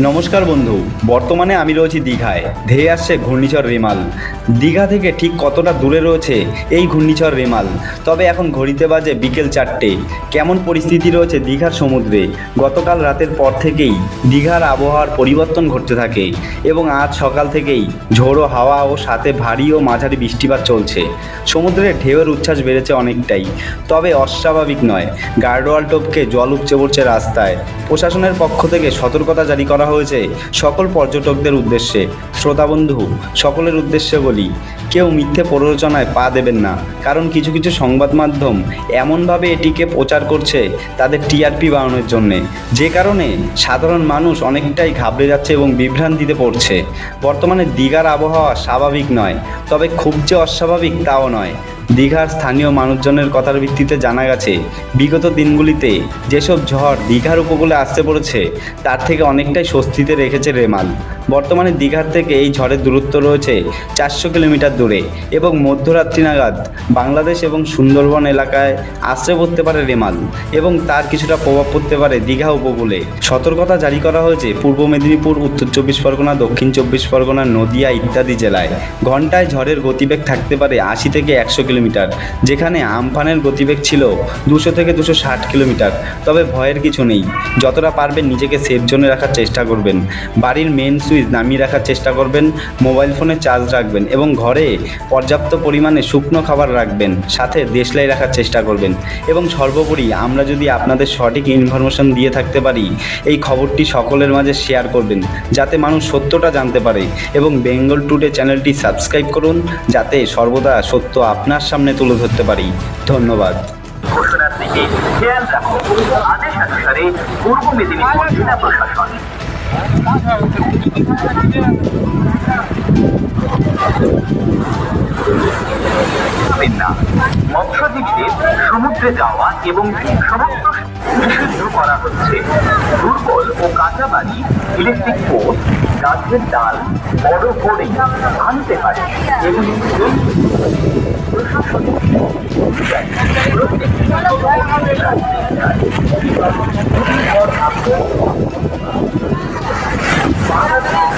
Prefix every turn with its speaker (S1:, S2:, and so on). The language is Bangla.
S1: নমস্কার বন্ধু, বর্তমানে আমি রয়েছি দীঘায়। ধেয়ে আসছে ঘূর্ণিঝড় রেমাল। দীঘা থেকে ঠিক কতটা দূরে রয়েছে এই ঘূর্ণিঝড় রেমাল? তবে এখন ঘড়িতে বাজে বিকেল চারটে। কেমন পরিস্থিতি রয়েছে দীঘার সমুদ্রে? গতকাল রাতের পর থেকেই দীঘার আবহাওয়ার পরিবর্তন ঘটতে থাকে এবং আজ সকাল থেকেই ঝোড়ো হাওয়া ও সাথে ভারী ও মাঝারি বৃষ্টিপাত চলছে। সমুদ্রের ঢেউয়ের উচ্ছ্বাস বেড়েছে অনেকটাই। তবে অস্বাভাবিক নয়, গার্ডওয়াল টপকে জল উপচে পড়ছে রাস্তায়। প্রশাসনের পক্ষ থেকে সতর্কতা জারি করা হয়েছে। সকল পর্যটকদের উদ্দেশ্যে, শ্রোতাবন্ধু, সকলের উদ্দেশ্যে বলি, কেউ মিথ্যে প্ররোচনায় পা দেবেন না। কারণ কিছু কিছু সংবাদ মাধ্যম এমনভাবে এটিকে প্রচার করছে তাদের টিআরপি বাড়ানোর জন্যে। যে কারণে সাধারণ মানুষ অনেকটাই ঘাবড়ে যাচ্ছে এবং বিভ্রান্তিতে পড়ছে। বর্তমানে দীঘার আবহাওয়া স্বাভাবিক নয়, তবে খুব যে অস্বাভাবিক তাও নয়। দীঘার স্থানীয় মানুষজনের কথার ভিত্তিতে জানা গেছে, বিগত দিনগুলিতে যেসব ঝড় দীঘার উপকূলে আসতে পড়েছে, তার থেকে অনেকটাই স্বস্তিতে রেখেছে রেমাল। বর্তমানে দীঘার থেকে এই ঝড়ের দূরত্ব রয়েছে চারশো কিলোমিটার দূরে এবং মধ্যরাত্রি নাগাদ বাংলাদেশ এবং সুন্দরবন এলাকায় আশ্রয় পড়তে পারে রেমাল এবং তার কিছুটা প্রভাব পড়তে পারে দীঘা উপকূলে। সতর্কতা জারি করা হয়েছে পূর্ব মেদিনীপুর, উত্তর চব্বিশ পরগনা, দক্ষিণ চব্বিশ পরগনা, নদিয়া ইত্যাদি জেলায়। ঘন্টায় ঝড়ের গতিবেগ থাকতে পারে আশি থেকে একশো কিলোমিটার, যেখানে আমফানের গতিবেগ ছিল দুশো থেকে দুশো ষাট কিলোমিটার। তবে ভয়ের কিছু নেই, যতটা পারবেন নিজেকে সেফ জোনে রাখার চেষ্টা করবেন। বাড়ির মেন সুইচ নামিয়ে রাখার চেষ্টা করবেন মোবাইল ফোনে চার্জ রাখবেন এবং ঘরে পর্যাপ্ত পরিমাণে শুকনো খাবার রাখবেন, সাথে দেশলাই রাখার চেষ্টা করবেন। এবং সর্বোপরি আমরা যদি আপনাদের সঠিক ইনফরমেশন দিয়ে থাকতে পারি, এই খবরটি সকলের মাঝে শেয়ার করবেন, যাতে মানুষ সত্যটা জানতে পারে। এবং বেঙ্গল টুডে চ্যানেলটি সাবস্ক্রাইব করুন, যাতে সর্বদা সত্য আপনার সামনে তুলে ধরতে পারি। ধন্যবাদ।
S2: ঘোষণার খেয়াল রাখুন আদেশ অনুসারে পূর্ব মেদিনীপুর জেলা প্রশাসন মৎস্যজীবীদের সমুদ্রে যাওয়া এবং সমস্ত নিষিদ্ধ করা হচ্ছে দুর্বল ও কাঁচা বাড়ি ইলেকট্রিক পোস্ট গাছের ডাল বড় করে আনতে পারে এগুলি প্রশাসনিক 八块钱一斤